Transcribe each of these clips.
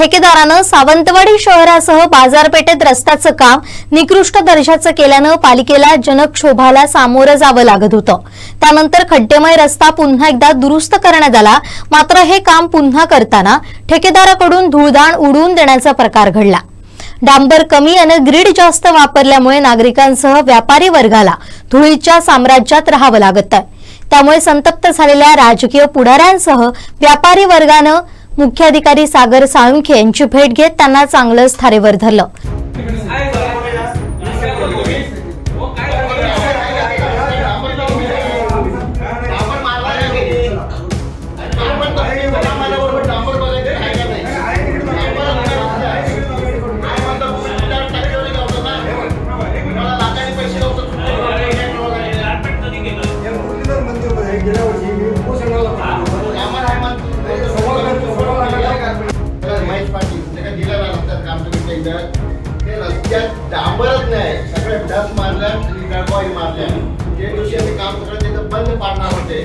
ठेकेदारानं सावंतवाडी शहरासह बाजारपेठेत रस्त्याचं काम निकृष्ट दर्जाचं केल्यानं पालिकेला जनक्षोभाला सामोरं जावं लागत होतं. त्यानंतर खड्डेमय रस्ता पुन्हा एकदा दुरुस्त करण्यात आला. मात्र हे काम पुन्हा करताना ठेकेदाराकडून धूळदाण उडवून देण्याचा प्रकार घडला. डांबर कमी आणि ग्रीड जास्त वापरल्यामुळे नागरिकांसह व्यापारी वर्गाला धुळीच्या साम्राज्यात राहावं लागत आहे त्यामुळे संतप्त झालेल्या राजकीय पुढाऱ्यांसह व्यापारी वर्गानं मुख्याधिकारी सागर साळुंखे यांची भेट घेत त्यांना चांगलंच थारेवर धरलं. काम ते रस्त्यात डांबरच नाही. सगळे डस मारल्या आणि गळबाई मारल्या जे दिवशी आम्ही काम करत तिथं बंद पाडणार होते.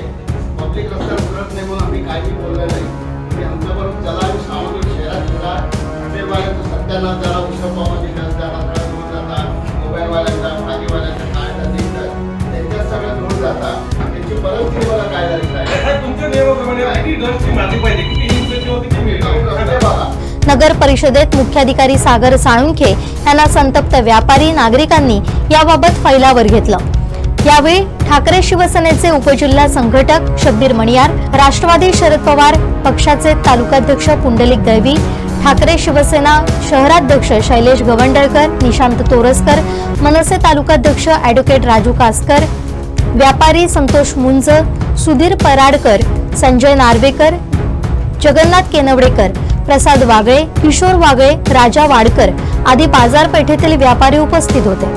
पब्लिक रस्त्यावर उतरत नाही म्हणून आम्ही काही बोललं नाही. तुम्ही आमच्याबरोबर चला आम्ही सावंतवाडी शहरात गेला हॉटेलवाल्यांचं सत्यानाथ झाला उष्ण पावाची डस झाला त्रास होऊन जाता मोबाईलवाल्यांचा भाजीवाल्यांचा काय जाते त्यांच्यात सगळं धुवून जाता. त्यांची परत मला काय झाली काय साहेब, तुमच्या नियमाप्रमाणे किती डस्टची मारली पाहिजे किती नगर परिषदेत मुख्याधिकारी सागर साळुंखे यांना संतप्त व्यापारी नागरिकांनी याबाबत फैलावर घेतलं. यावेळी ठाकरे शिवसेनेचे उपजिल्हा संघटक शब्बीर मणियार राष्ट्रवादी शरद पवार पक्षाचे तालुकाध्यक्ष पुंडलिक दैवी ठाकरे शिवसेना शहराध्यक्ष शैलेश गवंडळकर निशांत तोरसकर मनसे तालुकाध्यक्ष ॲडव्होकेट राजू कासकर व्यापारी संतोष मुंज सुधीर पराडकर संजय नार्वेकर जगन्नाथ केनवडेकर प्रसाद वागळे किशोर वागळे राजा वाडकर आदी बाजारपेठेतील व्यापारी उपस्थित होते.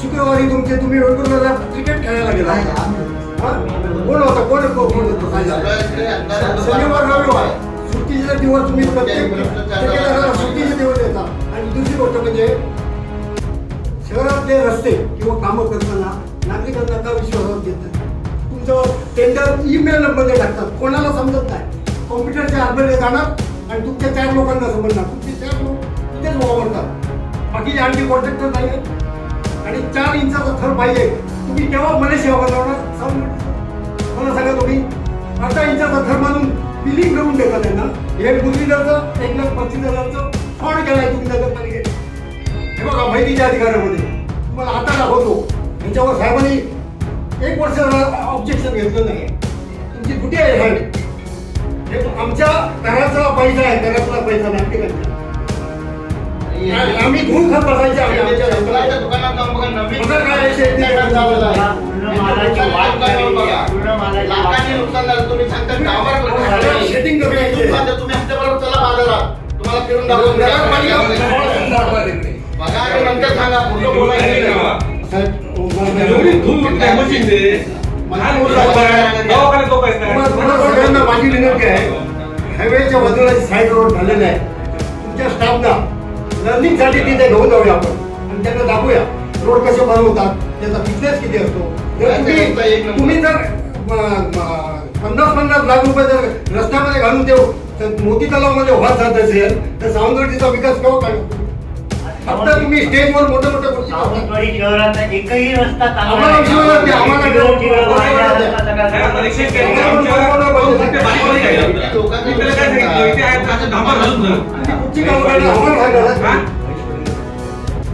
शुक्रवारी तुमचे तुम्ही क्रिकेट खेळायला गेला. कोण होता कोण कोण होतं? शनिवार रविवार. सुट्टीचे दिवस तुम्ही प्रत्येक ठेकेदाराला सुट्टीचे दिवस देता आणि दुसरी गोष्ट म्हणजे शहरातले रस्ते किंवा कामं करताना नागरिकांना का विश्वासात घेतात? तुमचं टेंडर ईमेल मध्ये टाकतात कोणाला समजत नाही. कॉम्प्युटरच्या हातमध्ये जाणार आणि तुमच्या चार लोकांना समजणार. तुमचे चार लोक तिथेच वावरतात. बाकीचे आणखी कॉन्ट्रॅक्टर नाही. आणि चार इंचाचा थर पाहिजे. तुम्ही केव्हा मला सेवा बनवणार सांगून हे गुजरीदारचं एक लाख पस्तीस हजारचं फ्रॉड केलाय तुम्ही नगरपालिकेत हे बघा माहितीच्या अधिकारामध्ये. तुम्हाला आता दाखवतो. यांच्यावर साहेबांनी एक वर्ष ऑब्जेक्शन घेतलं नाही. तुमची कुठे आहे साहेब हे आमच्या घराचा पैसा आहे घरातला पैसा नागरिकांचा आणि आम्ही धूळ खात बसायचे आम्ही आमच्या दुकानाच्या दुकानात जाऊन बघा नवीन बघा काय. लाखांनी नुकसान झालं तुम्ही सांगता कमी आहे. तुम्ही बाजारात तुम्हाला फिरून दाखवून. बघा आणि नंतर सांगा. बोलायचं माझी विनंती आहे हायवेच्या बाजूला साईड रोड झालेला आहे. तुमच्या स्टाफना लर्निंगसाठी तिथे घेऊन जाऊया आपण. आणि त्यांना दाखवूया. रोड कसे बनवतात त्याचा फिटनेस किती असतो. तुम्ही जर पन्नास पन्नास लाख रुपये जर रस्त्यामध्ये घालून देऊ तर मोती तलावामध्ये वाद जात असेल तर सावंतवाडीचा विकास केव्हा काय फक्त तुम्ही स्टेजवर मोठे मोठे गोष्टी करता. सावंतवाडी शहरात एकही रस्ता चांगला आम्हाला नाही. विश्वास नाही, आम्हाला रस्ता सगळा. परीक्षेत हा? काय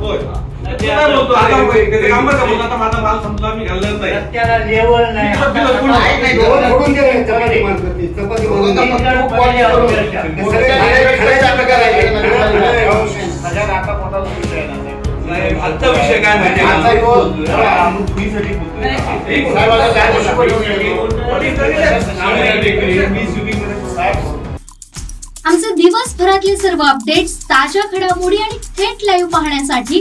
होय, त्याचं डांबर का बोलतो? आता माझा माल संपला, मी घालणार नाही. रस्त्याला लेवल नाही. हे विषय आजचा काय माहिती आमचे दिवसभरातले सर्व अपडेट्स ताज्या घडामोडी आणि थेट लाईव्ह पाहण्यासाठी